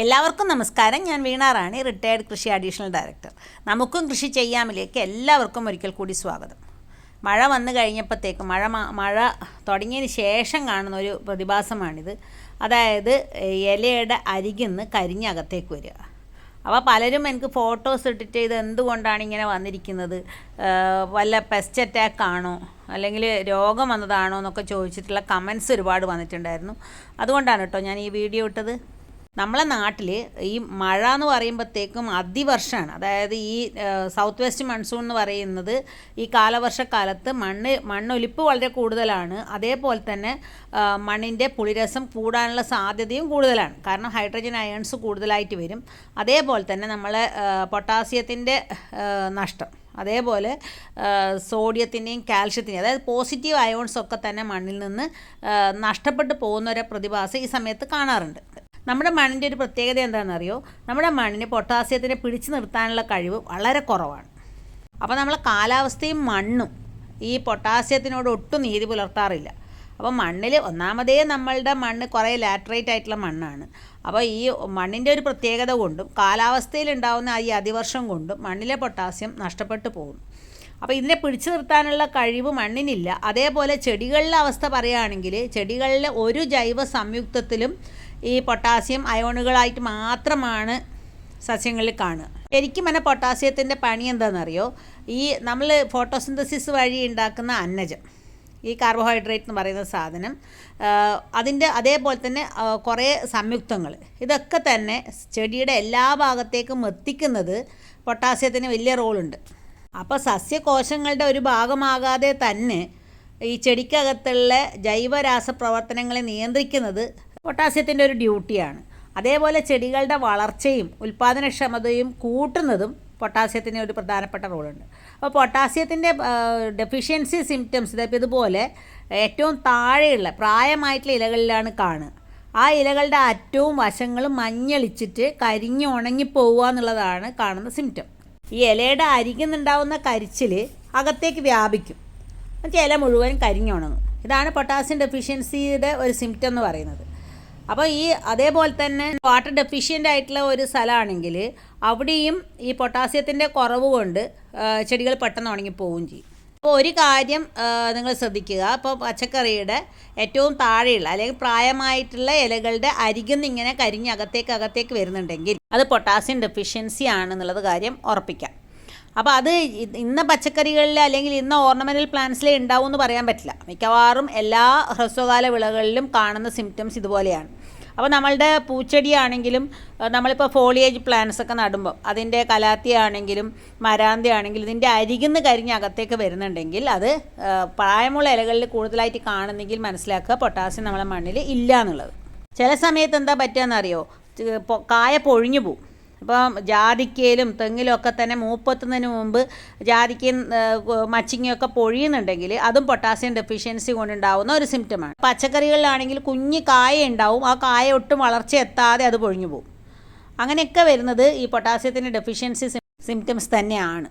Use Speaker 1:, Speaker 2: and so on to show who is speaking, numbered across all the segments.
Speaker 1: എല്ലാവർക്കും നമസ്കാരം. ഞാൻ വീണ റാണി റിട്ടയർഡ് കൃഷി അഡീഷണൽ ഡയറക്ടർ നമുക്കും കൃഷി ചെയ്യാമിലേക്ക് എല്ലാവർക്കും ഒരിക്കൽ കൂടി സ്വാഗതം. മഴ വന്നു കഴിഞ്ഞപ്പോഴത്തേക്ക് മഴ മഴ തുടങ്ങിയതിന് ശേഷം കാണുന്ന ഒരു പ്രതിഭാസമാണിത്. അതായത് ഇലയുടെ അരികിൽ നിന്ന് കരിഞ്ഞകത്തേക്ക് വരിക. അപ്പോൾ പലരും എനിക്ക് ഫോട്ടോസ് ഇട്ടിട്ട് ഇത് എന്തുകൊണ്ടാണ് ഇങ്ങനെ വന്നിരിക്കുന്നത്? വല്ല പെസ്റ്റ് അറ്റാക്ക് ആണോ? അല്ലെങ്കിൽ രോഗം വന്നതാണോ എന്നൊക്കെ ചോദിച്ചിട്ടുള്ള കമൻസ് ഒരുപാട് വന്നിട്ടുണ്ടായിരുന്നു. അതുകൊണ്ടാണ് കേട്ടോ ഞാൻ ഈ വീഡിയോ ഇട്ടത്. നമ്മളെ നാട്ടിൽ ഈ മഴ എന്ന് പറയുമ്പോഴത്തേക്കും അതിവർഷമാണ് അതായത് ഈ സൗത്ത് വെസ്റ്റ് മൺസൂൺ എന്ന് പറയുന്നത് ഈ കാലവർഷക്കാലത്ത് മണ്ണ് മണ്ണൊലിപ്പ് വളരെ കൂടുതലാണ്. അതേപോലെ തന്നെ മണ്ണിന്റെ പുളിരസം കൂടാനുള്ള സാധ്യതയും കൂടുതലാണ്. കാരണം ഹൈഡ്രജൻ അയൺസ് കൂടുതലായിട്ട് വരും. അതേപോലെ തന്നെ നമ്മളെ പൊട്ടാസ്യത്തിന്റെ നഷ്ടം. അതേപോലെ സോഡിയത്തിന്റെയും കാൽഷ്യത്തിന്റെയും അതായത് പോസിറ്റീവ് അയോൺസ് ഒക്കെ തന്നെ മണ്ണിൽ നിന്ന് നഷ്ടപ്പെട്ടു പോകുന്ന ഒരു പ്രതിഭാസം ഈ സമയത്ത് കാണാറുണ്ട്. നമ്മുടെ മണ്ണിന്റെ ഒരു പ്രത്യേകത എന്താണെന്നറിയോ? നമ്മുടെ മണ്ണിന് പൊട്ടാസ്യത്തിനെ പിടിച്ചു നിർത്താനുള്ള കഴിവ് വളരെ കുറവാണ്. അപ്പോൾ നമ്മളെ കാലാവസ്ഥയും മണ്ണും ഈ പൊട്ടാസ്യത്തിനോട് ഒട്ടും നീതി പുലർത്താറില്ല. അപ്പോൾ മണ്ണിൽ ഒന്നാമതേ നമ്മളുടെ മണ്ണ് കുറേ ലാറ്ററേറ്റ് ആയിട്ടുള്ള മണ്ണാണ്. അപ്പോൾ ഈ മണ്ണിന്റെ ഒരു പ്രത്യേകത കൊണ്ടും കാലാവസ്ഥയിൽ ഉണ്ടാകുന്ന ഈ അതിവർഷം കൊണ്ടും മണ്ണിലെ പൊട്ടാസ്യം നഷ്ടപ്പെട്ടു പോകുന്നു. അപ്പോൾ ഇതിനെ പിടിച്ചു നിർത്താനുള്ള കഴിവ് മണ്ണിനില്ല. അതേപോലെ ചെടികളിലെ അവസ്ഥ പറയുകയാണെങ്കിൽ ചെടികളിലെ ഒരു ജൈവ സംയുക്തത്തിലും ഈ പൊട്ടാസ്യം അയോണുകളായിട്ട് മാത്രമാണ് സസ്യങ്ങളിൽ കാണുക. ശരിക്കും തന്നെ പൊട്ടാസ്യത്തിന്റെ പണി എന്താണെന്നറിയോ? ഈ നമ്മൾ ഫോട്ടോസിന്തസിസ് വഴി ഉണ്ടാക്കുന്ന അന്നജം ഈ കാർബോഹൈഡ്രേറ്റ് എന്ന് പറയുന്ന സാധനം അതിന്റെ അതേപോലെ തന്നെ കുറേ സംയുക്തങ്ങൾ. ഇതൊക്കെ തന്നെ ചെടിയുടെ എല്ലാ ഭാഗത്തേക്കും എത്തിക്കുന്നത് പൊട്ടാസ്യത്തിന് വലിയ റോളുണ്ട്. അപ്പോൾ സസ്യകോശങ്ങളുടെ ഒരു ഭാഗമാകാതെ തന്നെ ഈ ചെടിക്കകത്തുള്ള ജൈവരാസപ്രവർത്തനങ്ങളെ നിയന്ത്രിക്കുന്നത് പൊട്ടാസ്യത്തിന്റെ ഒരു ഡ്യൂട്ടിയാണ്. അതേപോലെ ചെടികളുടെ വളർച്ചയും ഉൽപ്പാദനക്ഷമതയും കൂട്ടുന്നതും പൊട്ടാസ്യത്തിന് ഒരു പ്രധാനപ്പെട്ട റോളുണ്ട്. അപ്പോൾ പൊട്ടാസ്യത്തിന്റെ ഡെഫിഷ്യൻസി സിംറ്റംസ് ഇതപ്പോൾ ഇതുപോലെ ഏറ്റവും താഴെയുള്ള പ്രായമായിട്ടുള്ള ഇലകളിലാണ് കാണുക. ആ ഇലകളുടെ അറ്റവും വശങ്ങളും മഞ്ഞളിച്ചിട്ട് കരിഞ്ഞ് ഉണങ്ങിപ്പോവുക എന്നുള്ളതാണ് കാണുന്ന സിംറ്റം ഈ ഇലയുടെ അരികിൽ നിന്നുണ്ടാവുന്ന കരിച്ചിൽ അകത്തേക്ക് വ്യാപിക്കും. എന്നുവെച്ചാൽ ഇല മുഴുവൻ കരിഞ്ഞുണങ്ങും ഇതാണ് പൊട്ടാസ്യം ഡെഫിഷ്യൻസിയുടെ ഒരു സിംറ്റം എന്ന് പറയുന്നത്. അപ്പോൾ ഈ അതേപോലെ തന്നെ വാട്ടർ ഡെഫിഷ്യന്റ് ആയിട്ടുള്ള ഒരു സ്ഥലമാണെങ്കിൽ അവിടെയും ഈ പൊട്ടാസ്യത്തിന്റെ കുറവ് കൊണ്ട് ചെടികൾ പെട്ടെന്ന് ഉണങ്ങിപ്പോവുകയും ചെയ്യും. അപ്പോൾ ഒരു കാര്യം നിങ്ങൾ ശ്രദ്ധിക്കുക. അപ്പോൾ പച്ചക്കറിയുടെ ഏറ്റവും താഴെയുള്ള അല്ലെങ്കിൽ പ്രായമായിട്ടുള്ള ഇലകളുടെ അരികിൽ നിന്ന് ഇങ്ങനെ കരിഞ്ഞ് അകത്തേക്ക് അകത്തേക്ക് വരുന്നുണ്ടെങ്കിൽ അത് പൊട്ടാസ്യം ഡെഫിഷ്യൻസി ആണെന്നുള്ളത് കാര്യം ഉറപ്പിക്കാം. അപ്പോൾ അത് ഇന്ന പച്ചക്കറികളിൽ അല്ലെങ്കിൽ ഇന്ന ഓർണമെന്റൽ പ്ലാന്റ്സിലേ ഉണ്ടാവും എന്ന് പറയാൻ പറ്റില്ല. മിക്കവാറും എല്ലാ ഹ്രസ്വകാല വിളകളിലും കാണുന്ന സിംറ്റംസ് ഇതുപോലെയാണ്. അപ്പോൾ നമ്മളുടെ പൂച്ചെടിയാണെങ്കിലും നമ്മളിപ്പോൾ ഫോളിയേജ് പ്ലാന്റ്സ് ഒക്കെ നടുമ്പോൾ അതിന്റെ കലാത്തി ആണെങ്കിലും ഇതിന്റെ അരികുന്ന് കരിഞ്ഞ് അകത്തേക്ക് വരുന്നുണ്ടെങ്കിൽ അത് പ്രായമുള്ള ഇലകളിൽ കൂടുതലായിട്ട് കാണുന്നെങ്കിൽ മനസ്സിലാക്കുക പൊട്ടാസ്യം നമ്മളെ മണ്ണിൽ ഇല്ല എന്നുള്ളത് ചില സമയത്ത് എന്താ പറ്റുകയെന്നറിയോ കായ പൊഴിഞ്ഞു പോവും. ഇപ്പം ജാതിക്കയിലും തെങ്ങിലും ഒക്കെ തന്നെ മൂപ്പത്തുന്നതിന് മുമ്പ് ജാതിക്കയും മച്ചിങ്ങയൊക്കെ പൊഴിയുന്നുണ്ടെങ്കിൽ അതും പൊട്ടാസ്യം ഡെഫിഷ്യൻസി കൊണ്ടുണ്ടാവുന്ന ഒരു സിംറ്റമാണ്. പച്ചക്കറികളിലാണെങ്കിൽ കുഞ്ഞ് കായ ഉണ്ടാവും. ആ കായ ഒട്ടും വളർച്ച എത്താതെ അത് പൊഴിഞ്ഞു പോകും. അങ്ങനെയൊക്കെ വരുന്നത് ഈ പൊട്ടാസ്യത്തിന്റെ ഡെഫിഷ്യൻസി സിംറ്റംസ് തന്നെയാണ്.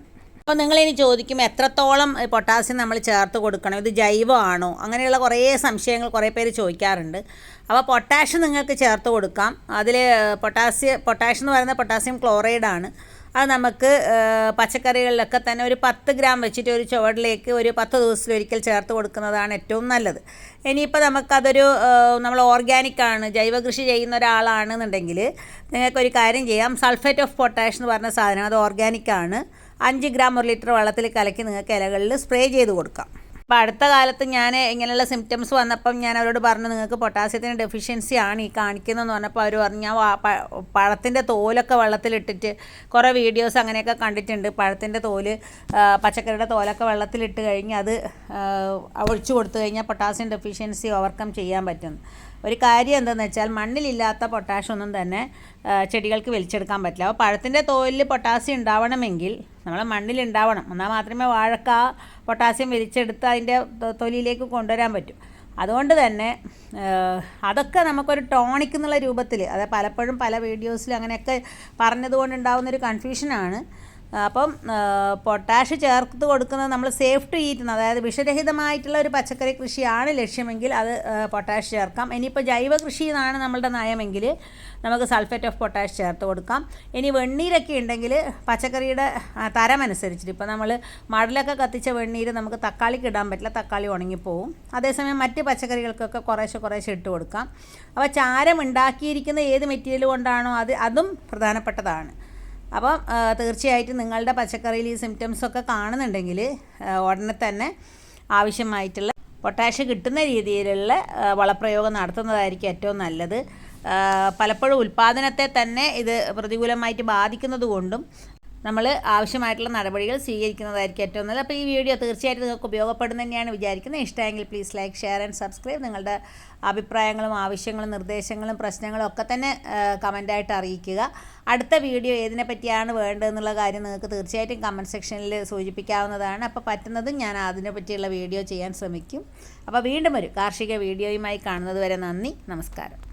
Speaker 1: അപ്പോൾ നിങ്ങളിനി ചോദിക്കും എത്രത്തോളം പൊട്ടാസ്യം നമ്മൾ ചേർത്ത് കൊടുക്കണം? ഇത് ജൈവമാണോ? അങ്ങനെയുള്ള കുറേ സംശയങ്ങൾ കുറേ പേര് ചോദിക്കാറുണ്ട്. അപ്പോൾ പൊട്ടാഷ്യം നിങ്ങൾക്ക് ചേർത്ത് കൊടുക്കാം. അതിൽ പൊട്ടാസ്യ പൊട്ടാഷ്യം എന്ന് പറയുന്നത് പൊട്ടാസ്യം ക്ലോറൈഡാണ്. അത് നമുക്ക് പച്ചക്കറികളിലൊക്കെ തന്നെ ഒരു പത്ത് ഗ്രാം വെച്ചിട്ട് ഒരു ചുവടിലേക്ക് ഒരു പത്ത് ദിവസത്തിലൊരിക്കൽ ചേർത്ത് കൊടുക്കുന്നതാണ് ഏറ്റവും നല്ലത്. ഇനിയിപ്പോൾ നമുക്കതൊരു നമ്മൾ ഓർഗാനിക് ആണ് ജൈവ കൃഷി ചെയ്യുന്ന ഒരാളാണെന്നുണ്ടെങ്കിൽ നിങ്ങൾക്കൊരു കാര്യം ചെയ്യാം. സൾഫേറ്റ് ഓഫ് പൊട്ടാഷ് എന്ന് പറഞ്ഞ സാധനം അത് ഓർഗാനിക് ആണ്. അഞ്ച് ഗ്രാം ഒരു ലിറ്റർ വെള്ളത്തിൽ കലക്കി നിങ്ങൾക്ക് ഇലകളിൽ സ്പ്രേ ചെയ്ത് കൊടുക്കാം. അപ്പോൾ അടുത്ത കാലത്ത് ഞാൻ ഇങ്ങനെയുള്ള സിംറ്റംസ് വന്നപ്പം ഞാൻ അവരോട് പറഞ്ഞു നിങ്ങൾക്ക് പൊട്ടാസ്യത്തിന് ഡെഫിഷ്യൻസി ആണ് ഈ കാണിക്കുന്നതെന്ന് പറഞ്ഞപ്പോൾ അവർ പറഞ്ഞു ഞാൻ പഴത്തിന്റെ തോലൊക്കെ വെള്ളത്തിലിട്ടിട്ട് കുറേ വീഡിയോസ് അങ്ങനെയൊക്കെ കണ്ടിട്ടുണ്ട്. പഴത്തിന്റെ തോൽ പച്ചക്കറിയുടെ തോലൊക്കെ വെള്ളത്തിലിട്ട് കഴിഞ്ഞ് അത് ഒഴിച്ചു കൊടുത്തു കഴിഞ്ഞാൽ പൊട്ടാസ്യം ഡെഫിഷ്യൻസി ഓവർകം ചെയ്യാൻ പറ്റും. ഒരു കാര്യം എന്താണെന്ന് വെച്ചാൽ മണ്ണിലില്ലാത്ത പൊട്ടാഷ്യം ഒന്നും തന്നെ ചെടികൾക്ക് വലിച്ചെടുക്കാൻ പറ്റില്ല. അപ്പോൾ പഴത്തിന്റെ തോലിൽ പൊട്ടാസ്യം ഉണ്ടാവണമെങ്കിൽ നമ്മൾ മണ്ണിൽ ഉണ്ടാവണം. എന്നാൽ മാത്രമേ വാഴക്ക പൊട്ടാസ്യം വലിച്ചെടുത്ത് അതിന്റെ തൊലിയിലേക്ക് കൊണ്ടുവരാൻ പറ്റും. അതുകൊണ്ട് തന്നെ അതൊക്കെ നമുക്കൊരു ടോണിക് എന്നുള്ള രൂപത്തിൽ അത് പലപ്പോഴും പല വീഡിയോസിലും അങ്ങനെയൊക്കെ പറഞ്ഞതുകൊണ്ട് ഉണ്ടാകുന്നൊരു കൺഫ്യൂഷനാണ് അപ്പം പൊട്ടാഷ് ചേർത്ത് കൊടുക്കുന്നത് നമ്മൾ സേഫ് ടു ഈറ്റുന്ന അതായത് വിഷരഹിതമായിട്ടുള്ള ഒരു പച്ചക്കറി കൃഷിയാണ് ലക്ഷ്യമെങ്കിൽ അത് പൊട്ടാഷ് ചേർക്കാം. ഇനിയിപ്പോൾ ജൈവ കൃഷി എന്നാണ് നമ്മളുടെ നയമെങ്കിൽ നമുക്ക് സൾഫേറ്റ് ഓഫ് പൊട്ടാഷ് ചേർത്ത് കൊടുക്കാം. ഇനി വെണ്ണീരൊക്കെ ഉണ്ടെങ്കിൽ പച്ചക്കറിയുടെ തരമനുസരിച്ചിട്ട് ഇപ്പോൾ നമ്മൾ മടലൊക്കെ കത്തിച്ച വെണ്ണീര് നമുക്ക് തക്കാളിക്ക് ഇടാൻ പറ്റില്ല തക്കാളി ഉണങ്ങിപ്പോവും. അതേസമയം മറ്റ് പച്ചക്കറികൾക്കൊക്കെ കുറേശ്ശെ കുറേശ്ശെ ഇട്ട് കൊടുക്കാം. അപ്പോൾ ചാരം ഉണ്ടാക്കിയിരിക്കുന്ന ഏത് മെറ്റീരിയൽ കൊണ്ടാണോ അത് അതും പ്രധാനപ്പെട്ടതാണ്. അപ്പം തീർച്ചയായിട്ടും നിങ്ങളുടെ പച്ചക്കറിയിൽ ഈ സിംറ്റംസ് ഒക്കെ കാണുന്നുണ്ടെങ്കിൽ ഉടനെ തന്നെ ആവശ്യമായിട്ടുള്ള പൊട്ടാഷ്യം കിട്ടുന്ന രീതിയിലുള്ള വളപ്രയോഗം നടത്തുന്നതായിരിക്കും ഏറ്റവും നല്ലത്. പലപ്പോഴും ഉൽപ്പാദനത്തെ തന്നെ ഇത് പ്രതികൂലമായിട്ട് ബാധിക്കുന്നത് കൊണ്ടും നമ്മൾ ആവശ്യമായിട്ടുള്ള നടപടികൾ സ്വീകരിക്കുന്നതായിരിക്കും ഏറ്റവും നല്ലത്. അപ്പോൾ ഈ വീഡിയോ തീർച്ചയായിട്ടും നിങ്ങൾക്ക് ഉപയോഗപ്പെടുന്ന തന്നെയാണ് വിചാരിക്കുന്നത്. ഇഷ്ടമെങ്കിൽ please like share and subscribe നിങ്ങളുടെ അഭിപ്രായങ്ങളും ആവശ്യങ്ങളും നിർദ്ദേശങ്ങളും പ്രശ്നങ്ങളും ഒക്കെ തന്നെ കമന്റായിട്ട് അറിയിക്കുക. അടുത്ത വീഡിയോ ഏതിനെ പറ്റിയാണ് വേണ്ടതെന്നുള്ള കാര്യം നിങ്ങൾക്ക് തീർച്ചയായിട്ടും കമന്റ് സെക്ഷനിൽ സൂചിപ്പിക്കാവുന്നതാണ്. അപ്പോൾ പറ്റുന്നതും ഞാൻ അതിനെ പറ്റിയുള്ള വീഡിയോ ചെയ്യാൻ ശ്രമിക്കും. അപ്പോൾ വീണ്ടും ഒരു കാർഷിക വീഡിയോയുമായി കാണുന്നത് വരെ നന്ദി നമസ്കാരം.